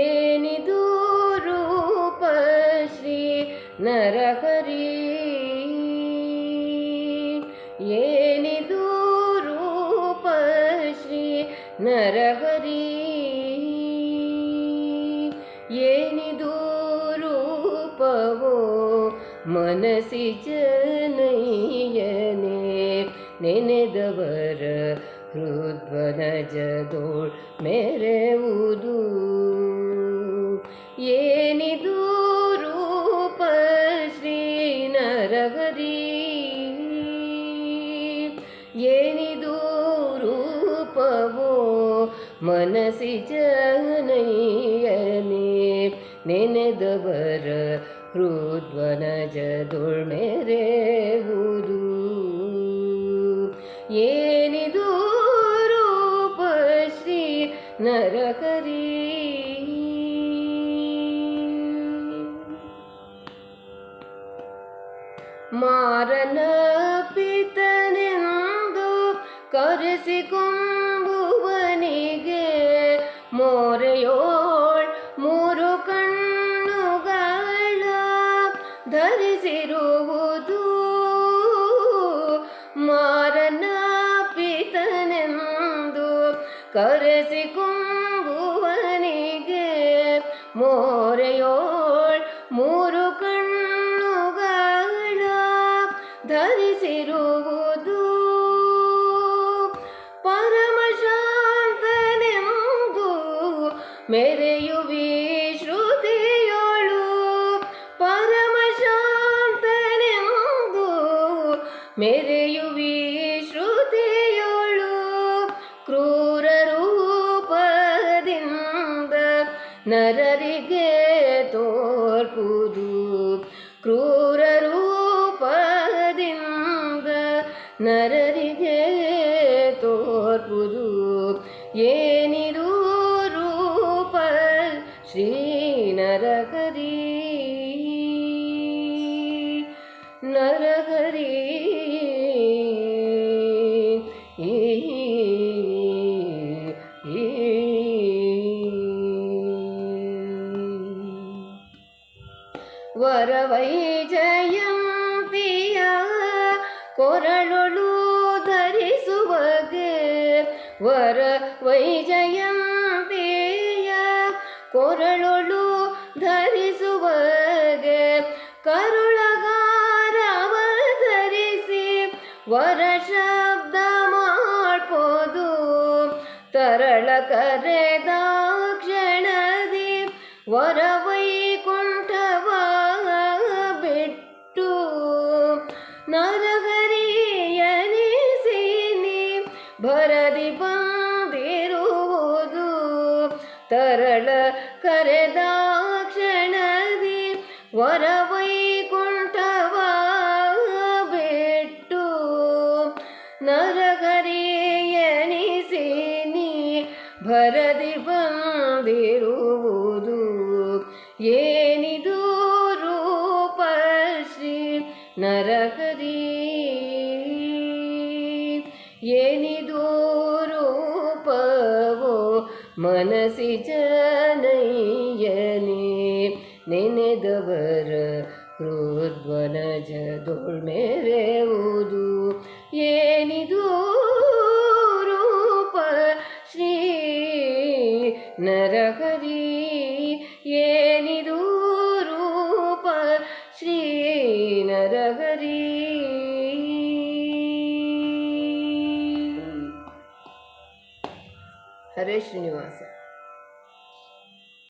ಏನಿದು ರೂಪ ಶ್ರೀ ನರಹರಿ ಏನಿದು ರೂಪ ಶ್ರೀ ನರಹರಿ ಏನಿದು ರೂಪವೋ ಮನಸಿ ಜನಯ್ಯನೆ ನೆನೆದವರ ಹೃದ್ವನ ಜದೋಳ್ ಮೆರೆವುದು ಏನಿದು ರೂಪ ಶ್ರೀ ನರಹರಿ ಏನಿದು ರೂಪವೋ ಮನಸಿ ಜನಯ್ಯನೆ ನೆನೆದವರ ಹೃದ್ವನ ಜದೊಳ್ ಮೆರೆವುದು ಏನಿದು ರೂಪಶ್ರೀ ನರಕರಿ? ಮಾರನ ಪಿತನೆಂದು ಕರೆಸಿಕೊಂಬುವನಿಗೆ ಮೋರೆಯೋಳ್ ಮೂರು ಕಣ್ಣುಗಳ ಧರಿಸಿರುವುದು. ಕರೆಸಿಕೊಂಬುವನಿಗೆ ಮೋರೆಯೋಳ್ ಮೂರು ಕಣ್ಣುಗಳ ಧರಿಸಿರುವುದು. ಪರಮಶಾಂತನೆಂದು ಮೆರೆಯುವಿ ಶ್ರುತಿಯೋಳು ಪರಮಶಾಂತನೆಂದು ಮೆರೆಯುವಿ ನರರಿಗೆ ತೋರ್ಪುದು ಕ್ರೂರ ರೂಪದಿಂದ ನರರಿಗೆ ತೋರ್ಪುದು ಏನಿದು ರೂಪ ಶ್ರೀ ನರಹರಿ ವರವೈಜಯಂತಿಯ ಕೊರಳೊಳು ಧರಿಸುವಗೆ. ವರ ವೈಜಯಂತಿಯ ಕೊರಳೊಳು ಧರಿಸುವಗೆ. ಕರುಳಗಾರವ ಧರಿಸಿ ವರ ಶಬ್ದ ಮಾಡ್ಬೋದು. ತರಳ ಕರೆದ ಕ್ಷಣದಿ ವರ ತರಳ ಕರೆದ ಕ್ಷಣದಿ ವರ ವೈಕುಂಠವ ಬಿಟ್ಟು ನರಗರಿಯನಿಸಿನಿ ಭರದಿ ಬಂದಿರುವುದು ಏನಿದು ರೂಪಶ್ರೀ ನರಗರಿ? ನರಹರಿ ಮನಸಿ ಜನಯ್ಯನೆ ನೆನೆದವರ ಹೃದ್ವನ ಜದೊಳ್ ಮೆರೆವುದು ಏನಿದು ರೂಪ ಶ್ರೀ ನರಹರಿ ಏನಿದು ರೂಪ ಶ್ರೀ ನರಹರಿ ಹರೇ ಶ್ರೀನಿವಾಸ